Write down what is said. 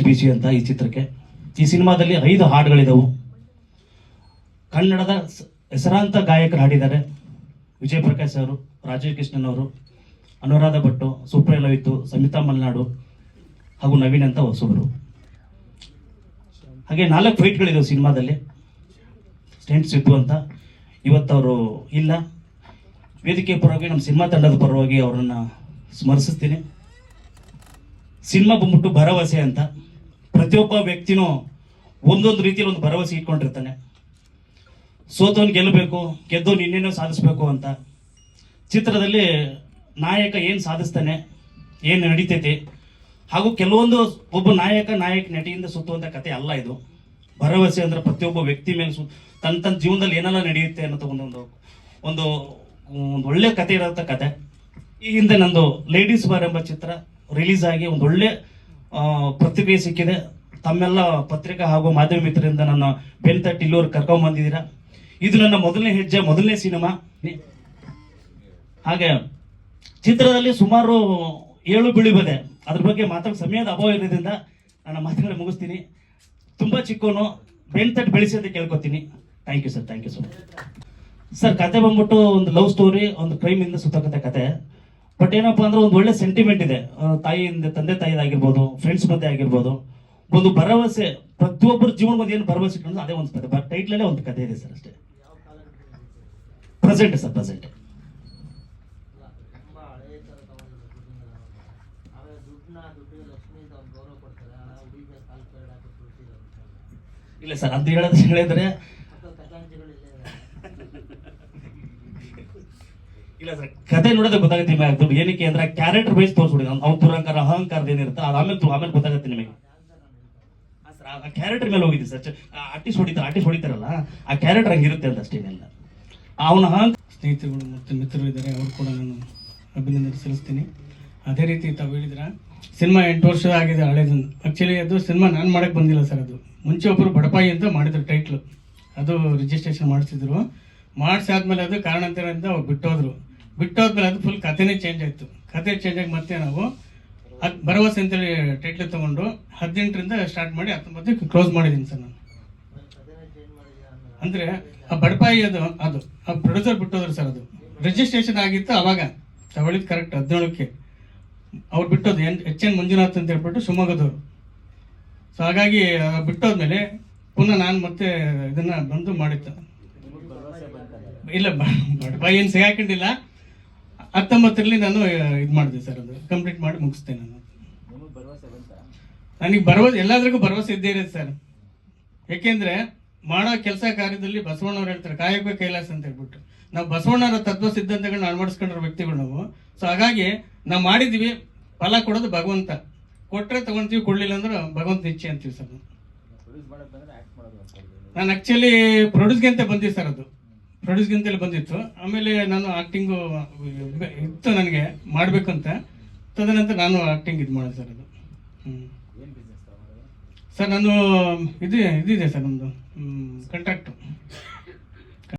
ಬಿಸಿ ಅಂತ ಈ ಚಿತ್ರಕ್ಕೆ. ಈ ಸಿನಿಮಾದಲ್ಲಿ ಐದು ಹಾಡುಗಳಿದವು. ಕನ್ನಡದ ಹೆಸರಾಂತ ಗಾಯಕರು ಹಾಡಿದ್ದಾರೆ. ವಿಜಯ್ ಪ್ರಕಾಶ್ ಅವರು, ರಾಜೀವ್ ಕೃಷ್ಣನ್ ಅವರು, ಅನುರಾಧ ಭಟ್ಟು ಸುಪ್ರಿಯ ಲವಿತ್ತು ಸಮಿತಾ ಮಲ್ನಾಡು ಹಾಗೂ ನವೀನ್ ಅಂತ ಹೊಸಬರು. ಹಾಗೆ ನಾಲ್ಕು ಫೈಟ್ಗಳಿದವು ಸಿನಿಮಾದಲ್ಲಿ. ಸ್ಟೆಂಟ್ಸ್ ಇತ್ತು ಅಂತ. ಇವತ್ತವರು ಇಲ್ಲ. ವೇದಿಕೆ ಪರವಾಗಿ, ನಮ್ಮ ಸಿನಿಮಾ ತಂಡದ ಪರವಾಗಿ ಅವರನ್ನು ಸ್ಮರಿಸ್ತೀನಿ ಸಿನಿಮಾ ಬಂದ್ಬಿಟ್ಟು ಭರವಸೆ ಅಂತ. ಪ್ರತಿಯೊಬ್ಬ ವ್ಯಕ್ತಿನೂ ಒಂದೊಂದು ರೀತಿಯಲ್ಲಿ ಒಂದು ಭರವಸೆ ಇಟ್ಕೊಂಡಿರ್ತಾನೆ. ಸೋತವನು ಗೆಲ್ಲಬೇಕು ಗೆದ್ದು ಇನ್ನೇನೋ ಸಾಧಿಸ್ಬೇಕು ಅಂತ. ಚಿತ್ರದಲ್ಲಿ ನಾಯಕ ಏನು ಸಾಧಿಸ್ತಾನೆ, ಏನು ನಡೀತೈತಿ, ಹಾಗೂ ಕೆಲವೊಂದು ಒಬ್ಬ ನಾಯಕ ನಾಯಕ ನಟಿಯಿಂದ ಸುತ್ತುವಂಥ ಕತೆ ಅಲ್ಲ ಇದು. ಭರವಸೆ ಅಂದ್ರೆ ಪ್ರತಿಯೊಬ್ಬ ವ್ಯಕ್ತಿ ಮೇಲೆ ತನ್ನ ತನ್ನ ಜೀವನದಲ್ಲಿ ಏನೆಲ್ಲ ನಡೆಯುತ್ತೆ ಅನ್ನೋ ಒಂದೊಂದು, ಒಂದು ಒಂದು ಒಳ್ಳೆ ಕತೆ ಇರೋಂಥ ಕತೆ. ಈ ಹಿಂದೆ ನಂದು ಲೇಡೀಸ್ ಬಾರ್ ಎಂಬ ಚಿತ್ರ ರಿಲೀಸ್ ಆಗಿ ಒಂದು ಒಳ್ಳೆ ಪ್ರತಿಕ್ರಿಯೆ ಸಿಕ್ಕಿದೆ. ತಮ್ಮೆಲ್ಲ ಪತ್ರಿಕಾ ಹಾಗೂ ಮಾಧ್ಯಮ ಮಿತ್ರರಿಂದ ನನ್ನ ಬೆನ್ ತಟ್ಟಿ ಇಲ್ಲೂರು ಕರ್ಕೊಂಡ್ ಬಂದಿದ್ದೀರಾ? ಇದು ನನ್ನ ಮೊದಲನೇ ಹೆಜ್ಜೆ, ಮೊದಲನೇ ಸಿನಿಮಾ. ಹಾಗೆ, ಚಿತ್ರದಲ್ಲಿ ಸುಮಾರು ಏಳು ಬಿಳಿ ಬದೆ ಅದ್ರ ಬಗ್ಗೆ ಮಾತಾಡೋ ಸಮಯದ ಅಭಾವ ಇರೋದ್ರಿಂದ ನನ್ನ ಮಾತುಗಳನ್ನ ಮುಗಿಸ್ತೀನಿ. ತುಂಬ ಚಿಕ್ಕವನು ಬೆನ್ ತಟ್ಟು ಬೆಳೆಸಿ ಅಂತ ಕೇಳ್ಕೊತೀನಿ. Thank you sir thank you so much sir ಕತೆ ಬಂದ್ಬಿಟ್ಟು ಒಂದು ಲವ್ ಸ್ಟೋರಿ, ಒಂದು ಕ್ರೈಮಿಂದ ಸುತ್ತಕತ್ತೆ ಕತೆ. ಬಟ್ ಏನಪ್ಪ ಅಂದ್ರೆ ಒಂದು ಒಳ್ಳೆ ಸೆಂಟಿಮೆಂಟ್ ಇದೆ. ತಾಯಿ ತಾಯಿಯಿಂದ ತಂದೆ ತಾಯಿದಾಗಿರ್ಬೋದು ಫ್ರೆಂಡ್ಸ್ ಮಧ್ಯೆ ಆಗಿರ್ಬೋದು. ಒಂದು ಭರವಸೆ ಪ್ರತಿಯೊಬ್ಬರ ಜೀವನ ಬಗ್ಗೆ ಏನು ಭರವಸೆ ಇಟ್ಕೊಂಡು ಅದೇ ಒಂದು ಕತೆ. ಟೈಟ್ಲಲ್ಲೇ ಒಂದು ಕತೆ ಇದೆ ಸರ್ ಅಷ್ಟೇ. ಪ್ರೆಸೆಂಟ್ ಸರ್ ಪ್ರೆಸೆಂಟ್ ಇಲ್ಲ ಸರ್ ಅಂತ ಹೇಳೋದು ಹೇಳಿದ್ರೆ ಇಲ್ಲ ಸರ್, ಕತೆ ನೋಡೋದೇ ಗೊತ್ತಾಗುತ್ತೆ ನಿಮಗೆ ಅದು ಏನಕ್ಕೆ ಅಂದ್ರೆ ಕ್ಯಾರೆಕ್ಟರ್ ವೈಸ್ ತೋರಿಸ್ಬಿಡಿ. ಅವ್ನ ದುರಂಕಾರ ಅಹಂಕಾರದ ಏನಿರುತ್ತೆ ಅದು ಆಮೇಲೆ ಆಮೇಲೆ ಗೊತ್ತಾಗುತ್ತೆ ನಿಮಗೆ. ಸರ್, ಆ ಕ್ಯಾರೆಕ್ಟರ್ ಮೇಲೆ ಹೋಗಿದ್ದೆ ಸರ್. ಆರ್ಟಿಸ್ಟ್ ಹೊಡಿತಾರೆ ಆರ್ಟಿಸ್ಟ್ ಹೊಡಿತಾರಲ್ಲ, ಆ ಕ್ಯಾರೆಕ್ಟರ್ ಹಂಗಿರುತ್ತೆ ಅಂತ ಅಲ್ಲ ಅವನ ಅಹಂಕಾರ ಸ್ನೇಹಿತರುಗಳು ಮತ್ತು ಮಿತ್ರರು ಇದ್ದಾರೆ, ಅವರು ಕೂಡ ನಾನು ಅಭಿನಂದನೆ ಸಲ್ಲಿಸ್ತೀನಿ. ಅದೇ ರೀತಿ ತಾವು ಹೇಳಿದ್ರ ಸಿನಿಮಾ ಎಂಟು ವರ್ಷ ಆಗಿದೆ ಹಳೇದು. ಆ್ಯಕ್ಚುಲಿ ಅದು ಸಿನಿಮಾ ನಾನು ಮಾಡಕ್ಕೆ ಬಂದಿಲ್ಲ ಸರ್ ಅದು. ಮುಂಚೆ ಒಬ್ಬರು ಬಡಪಾಯಿ ಅಂತ ಮಾಡಿದ್ರು ಟೈಟ್ಲು ಅದು ರಿಜಿಸ್ಟ್ರೇಷನ್ ಮಾಡಿಸಿದ್ರು. ಮಾಡಿಸಾದ್ಮೇಲೆ ಅದು ಕಾರಣಾಂತರದಿಂದ ಅವ್ರು ಬಿಟ್ಟೋದ್ರು. ಬಿಟ್ಟೋದ್ಮೇಲೆ ಅದು ಫುಲ್ ಕಥೆನೇ ಚೇಂಜ್ ಆಯಿತು. ಕತೆ ಚೇಂಜ್ ಆಗಿ ಮತ್ತೆ ನಾವು ಅದು ಭರವಸೆ ಅಂತೇಳಿ ಟೈಟ್ಲ್ ತಗೊಂಡು ಹದಿನೆಂಟರಿಂದ ಸ್ಟಾರ್ಟ್ ಮಾಡಿ ಹತ್ತೊಂಬತ್ತು ಕ್ಲೋಸ್ ಮಾಡಿದ್ದೀನಿ ಸರ್ ನಾನು. ಅಂದರೆ ಆ ಬಡಪಾಯಿ ಅದು ಅದು, ಆ ಪ್ರೊಡ್ಯೂಸರ್ ಬಿಟ್ಟೋದ್ರು ಸರ್ ಅದು. ರಿಜಿಸ್ಟ್ರೇಷನ್ ಆಗಿತ್ತು ಅವಾಗ. ತಗೊಳ್ಳಿದ್ದು ಕರೆಕ್ಟ್ ಹದಿನೇಳಕ್ಕೆ. ಅವ್ರು ಬಿಟ್ಟೋದು ಎನ್, ಎಚ್ ಎನ್ ಮಂಜುನಾಥ್ ಅಂತ ಹೇಳ್ಬಿಟ್ಟು ಶಿವಮೊಗ್ಗದವರು. ಸೊ ಹಾಗಾಗಿ ಬಿಟ್ಟೋದ್ಮೇಲೆ ಪುನಃ ನಾನು ಮತ್ತೆ ಇದನ್ನ ಬಂದು ಮಾಡಿತ್ತು ಇಲ್ಲ ಬಡಪಾಯಿ ಏನು ಸಿಗಾಕೊಂಡಿಲ್ಲ ಹತ್ತೊಂಬತ್ತರಲ್ಲಿ ನಾನು ಇದು ಮಾಡಿದೆ ಸರ್ ಅದು ಕಂಪ್ಲೀಟ್ ಮಾಡಿ ಮುಗಿಸ್ತೇನೆ ನಾನು. ನನಗೆ ಭರವಸೆ ಎಲ್ಲದ್ರಿಗೂ ಭರವಸೆ ಇದ್ದೇ ಇರುತ್ತೆ ಸರ್. ಯಾಕೆಂದ್ರೆ ಮಾಡೋ ಕೆಲಸ ಕಾರ್ಯದಲ್ಲಿ ಬಸವಣ್ಣವ್ರು ಹೇಳ್ತಾರೆ ಕಾಯಕ ಕೈಲಾಸ ಅಂತ ಹೇಳ್ಬಿಟ್ಟು. ನಾವು ಬಸವಣ್ಣರ ತತ್ವ ಸಿದ್ಧಾಂತಗಳನ್ನ ಅಳವಡಿಸ್ಕೊಂಡಿರೋ ವ್ಯಕ್ತಿಗಳು ನಾವು. ಸೊ ಹಾಗಾಗಿ ನಾವು ಮಾಡಿದ್ವಿ ಫಲ ಕೊಡೋದು ಭಗವಂತ. ಕೊಟ್ಟರೆ ತಗೊಂತೀವಿ ಕೊಡ್ಲಿಲ್ಲ ಅಂದ್ರೆ ಭಗವಂತ ಇಚ್ಛೆ ಅಂತೀವಿ ಸರ್. ನಾನು ಆಕ್ಚುಲಿ ಪ್ರೊಡ್ಯೂಸ್ಗೆ ಅಂತ ಬಂದಿವಿ ಸರ್ ಅದು. ಪ್ರೊಡ್ಯೂಸ್ಗೆ ಅಂತೇಳಿ ಬಂದಿತ್ತು. ಆಮೇಲೆ ನಾನು ಆಕ್ಟಿಂಗು ಇತ್ತು ನನಗೆ ಮಾಡಬೇಕಂತ. ತದನಂತರ ನಾನು ಆಕ್ಟಿಂಗ್ ಇದು ಮಾಡೋದು ಸರ್ ಅದು. ಹ್ಞೂ ಸರ್ ನಾನು ಇದು ಇದಿದೆ ಸರ್ ನಮ್ಮದು ಕಾಂಟ್ರಾಕ್ಟು